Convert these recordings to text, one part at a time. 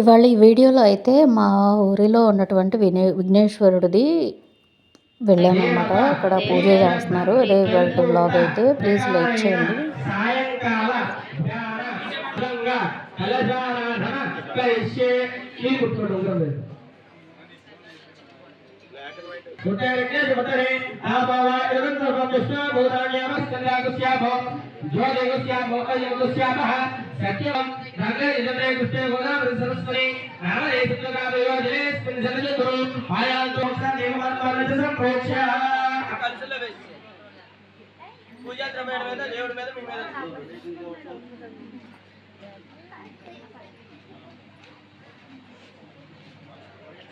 ఇవాళ ఈ వీడియోలో అయితే మా ఊరిలో ఉన్నటువంటి వినే విఘ్నేశ్వరుడిది వెళ్ళామన్నమాట. అక్కడ పూజ చేస్తున్నారు. అదే ఇవాళ బ్లాగ్ అయితే. ప్లీజ్ లైక్ చేయండి. కలశారాధన భూతాన్యామస్కందాగుస్యాభో జ్యోతిగుస్యాభో అయ్యగుస్యాభః సత్యం నగరే ఇదతే కృష్ణే గోదావరి సరస్వతి నామదే సుందరామయో జలేస్మిన్ సరజతురు ఆయాంతో దేవమాత్మాన సంప్రోక్ష పూజా ద్రవ్యాల మీద దేవుడి మీద మీ మీద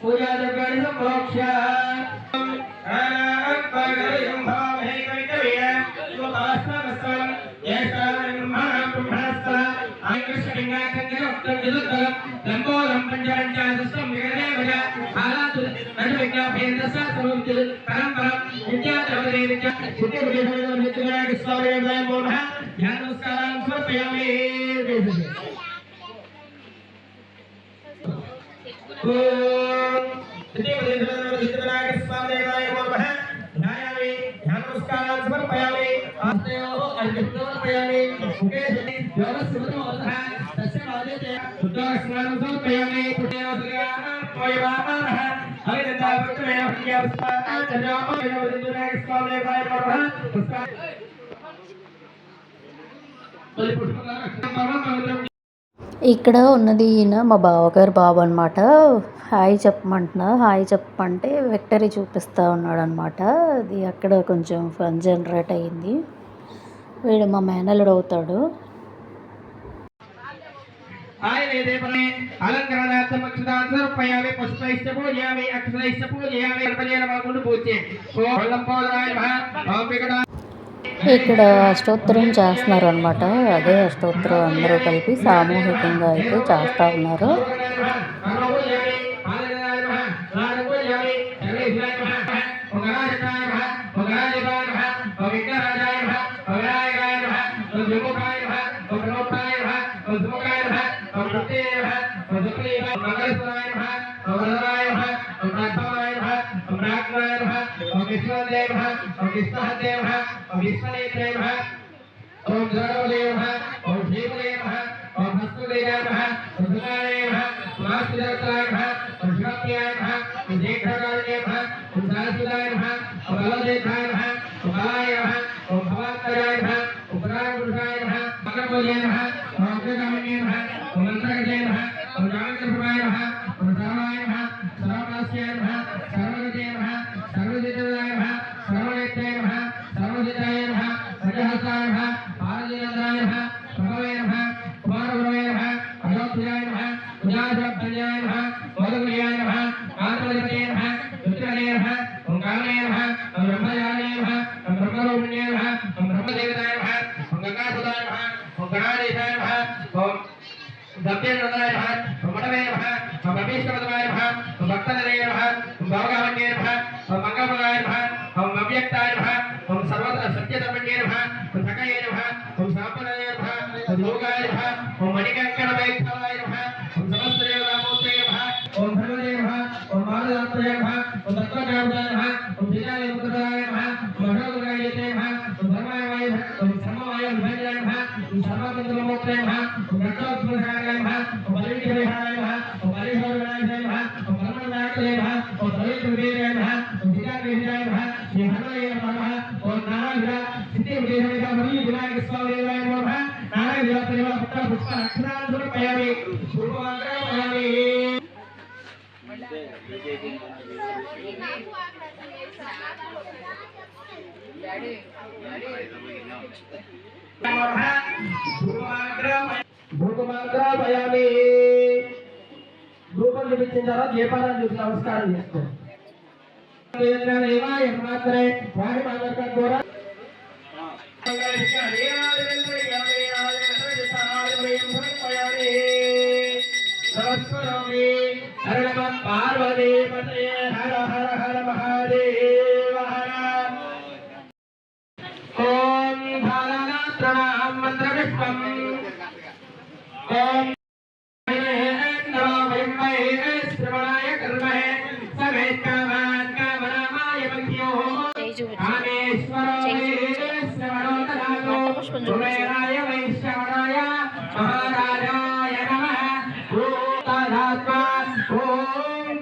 పూజా ద్రవ్యాన్ని సంప్రోక్ష लंबोरम पंचपंचाशतम विगणे भज हालातु नटविज्ञा भेंदसा सर्वमिति परंपरम विद्याद्रवदे विद्या सिद्धि विदेशवेदम हेतुगणाय स्वामी वेदाय मोनः ध्यान नमस्कारान् समर्पयामि ओम सिद्धि विदेशवेदम ఇక్కడ ఉన్నది ఈయన మా బావగారు బాబు అనమాట హాయ్ చెప్పమంటున్నా. హాయ్ చెప్పమంటే విక్టరీ చూపిస్తూ ఉన్నాడు అనమాట అది అక్కడ కొంచెం ఫన్ జనరేట్ అయ్యింది. వీడు మా మేనల్లుడు అవుతాడు. అలంకరణార్థం పూజయామి పూజయామి ఓం ఓం వికటా ఇక్కడ అష్టోత్తరం చేస్తున్నారు అనమాట అదే అష్టోత్తరం అందరూ కలిపి సామూహికంగా అయితే చేస్తూ ఉన్నారు. भूतनाय नमः ओम भद्राय नमः ओम नाथाय नमः ओम नागनाय नमः ओम विष्णुदेव नमः ओम विष्णुदेव नमः ओम विष्णुदेव नमः, ओम जडवदेव नमः, ओम भीमदेव नमः, ओम हस्तदेव नमः ओम भद्राय नमः ओम आस्तिदेवताय नमः ओम शिवप्रियाय नमः ओम जेठगाय नमः ओम दासुदाय नमः ओम बलदेवाय नमः ओम बालाय नमः, ओम भवात्तराय नमः ओम प्राणपुरुषाय नमः मकरपुर्याय नमः भगवदय नमः ओम मणवे नमः ओम अभीष्टवदय नमः ओम भक्तनदय नमः ओम भवगामण्ये नमः ओम मंगलपदाय नमः ओम अव्यक्ताय नमः ओम सर्वत्र सत्यतमण्ये नमः ओम सकये नमः ओम सापनदय नमः ओम योगाय नमः ओम मणिकंकणवैक्ताय नमः ओम समस्त देवतामूर्तये नमः ओम भगवदय नमः ओम मारुदात्तये नमः ओम तत्त्वकामदाय नमः ओम विजयाय पुत्राय नमः ओम भगवदय नमः ओम धर्माय नमः ओम सर्वतन्त्रमोत्रे नमः नट्टोत्पुरुषाय नमः बलिविघ्नविहाराय नमः बलिघोरविनाशाय नमः ब्रह्मनायकाय नमः और सर्वेन्द्रवीराय नमः विचारविहिताय नमः श्री हनुमाय नमः और नारायण सिद्धिविदेशाय नमः विनायक स्वामीवाय नमः नारायण देवतनिवा पुत्र पुष्प अक्षरान् समर्पयामि रूपवाङ्ग्रं वदामि Daddy, daddy. దేవత పుత్ర పుష్ప అక్షరాలు సమర్పయామి శుభమంగళమయామి భూతమాగ్రమయామి రూపం చూపించిన తర్వాత దీపాలను చూసి నమస్కారం చేసుకోండి దేవాయ మాత్రే వారి మాత్రం ద్వారా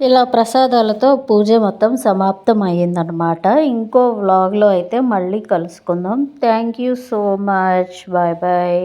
ఇలా ప్రసాదాలతో పూజ మొత్తం సమాప్తం అయ్యిందనమాట ఇంకో వ్లాగ్లో అయితే మళ్ళీ కలుసుకుందాం. Thank you so much bye bye